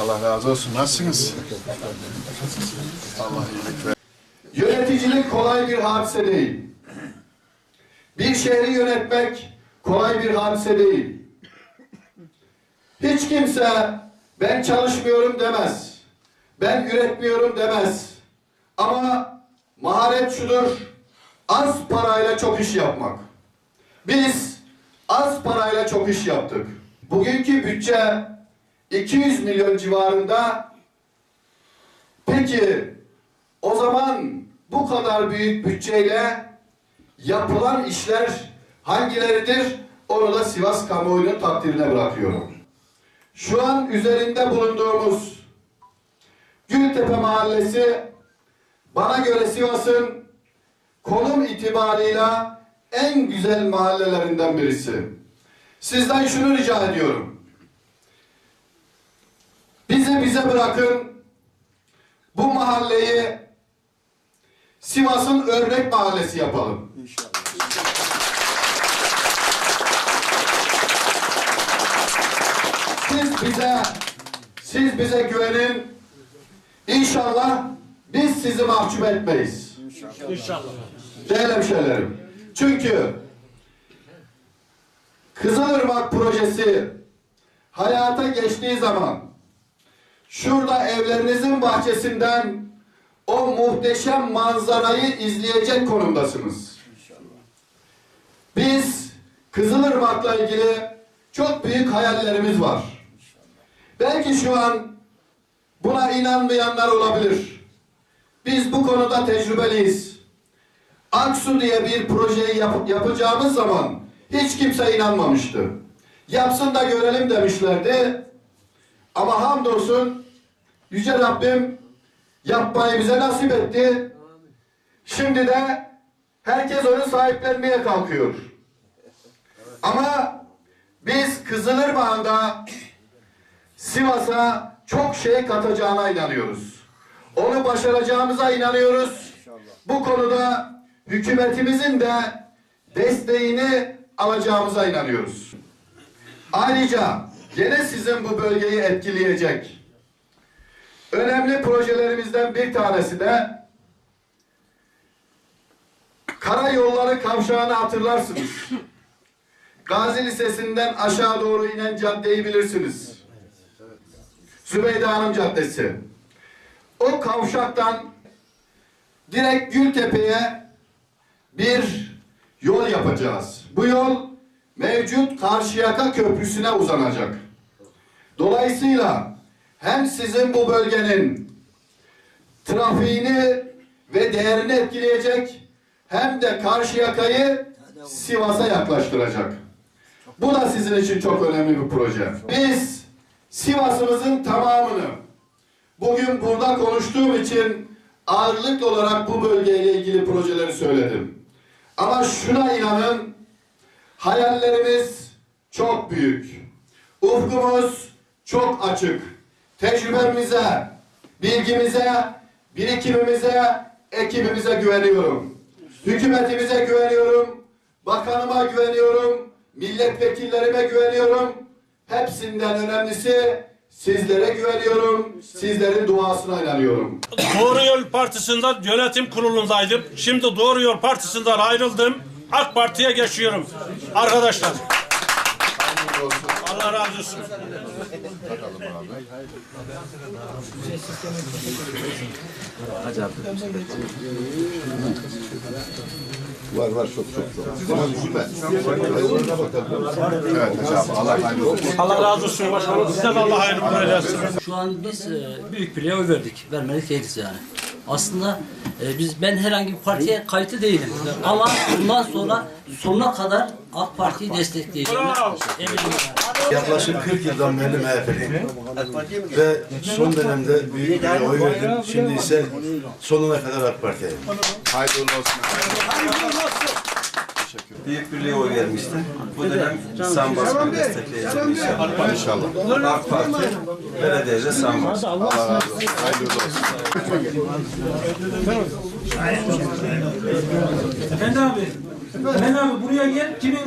Allah razı olsun. Nasılsınız? Allah iyilik ver. Yöneticilik kolay bir hadise değil. Bir şehri yönetmek kolay bir hadise değil. Hiç kimse ben çalışmıyorum demez. Ben üretmiyorum demez. Ama maharet şudur. Az parayla çok iş yapmak. Biz az parayla çok iş yaptık. Bugünkü bütçe 200 milyon civarında. Peki o zaman bu kadar büyük bütçeyle yapılan işler hangileridir? Onu da Sivas kamuoyunun takdirine bırakıyorum. Şu an üzerinde bulunduğumuz Gültepe Mahallesi bana göre Sivas'ın konum itibarıyla en güzel mahallelerinden birisi. Sizden şunu rica ediyorum. Bizi bize bırakın. Bu mahalleyi Sivas'ın örnek mahallesi yapalım. Siz bize siz bize güvenin. İnşallah biz sizi mahcup etmeyiz. İnşallah. Değerli hemşehrilerim. Çünkü Kızılırmak projesi hayata geçtiği zaman şurada evlerinizin bahçesinden o muhteşem manzarayı izleyecek konumdasınız. Biz Kızılırmak'la ilgili çok büyük hayallerimiz var. Belki şu an buna inanmayanlar olabilir. Biz bu konuda tecrübeliyiz. Aksu diye bir projeyi yap- yapacağımız zaman hiç kimse inanmamıştı. Yapsın da görelim demişlerdi. Ama hamdolsun Yüce Rabbim yapmayı bize nasip etti. Şimdi de herkes onu sahiplenmeye kalkıyor. Ama biz Kızılırmak'da Sivas'a çok şey katacağına inanıyoruz. Onu başaracağımıza inanıyoruz. Bu konuda hükümetimizin de desteğini alacağımıza inanıyoruz. Ayrıca gene sizin bu bölgeyi etkileyecek önemli projelerimizden bir tanesi de Karayolları kavşağını hatırlarsınız. Gazi Lisesi'nden aşağı doğru inen caddeyi bilirsiniz. Sübeyde Hanım Caddesi. O kavşaktan direkt Gültepe'ye bir yol yapacağız. Bu yol mevcut Karşıyaka Köprüsü'ne uzanacak. Dolayısıyla hem sizin bu bölgenin trafiğini ve değerini etkileyecek hem de Karşıyaka'yı Sivas'a yaklaştıracak. Bu da sizin için çok önemli bir proje. Biz Sivas'ımızın tamamını bugün burada konuştuğum için ağırlıklı olarak bu bölgeyle ilgili projeleri söyledim. Ama şuna inanın hayallerimiz çok büyük. Ufkumuz çok açık. Tecrübemize, bilgimize, birikimimize, ekibimize güveniyorum. Hükümetimize güveniyorum. Bakanıma güveniyorum. Milletvekillerime güveniyorum. Hepsinden önemlisi sizlere güveniyorum. Sizlerin duasına inanıyorum. Doğru Yol Partisi'nde yönetim kurulundaydım. Şimdi Doğru Yol Partisi'nden ayrıldım. AK Parti'ye geçiyorum. Arkadaşlar. Allah razı olsun. Var var çok çok çok. Tamam süper. Evet hocam Allah razı olsun. Allah razı olsun başkanım. Size de Allah hayırlı eylesin. Şu an biz e, büyük birliğe oy verdik. Vermedik değiliz yani. Aslında e, biz ben herhangi bir partiye kayıtlı değilim. Ama bundan sonra sonuna kadar AK Parti'yi destekleyeceğim. Eminim. Yaklaşık 40 yıldan beri MHP'liyim. Ve son dönemde büyük bir oy verdim. Şimdi ise sonuna kadar AK Parti'yim. Hayırlı olsun. Büyük Birliğe oy vermiştim. Bu dönem Sambas'ı destekleyeceğim inşallah. İnşallah. AK Parti, belediyede Sambas. Allah razı olsun. Hayırlı olsun. Efendi abi. Efendi abi buraya gel. Kimin?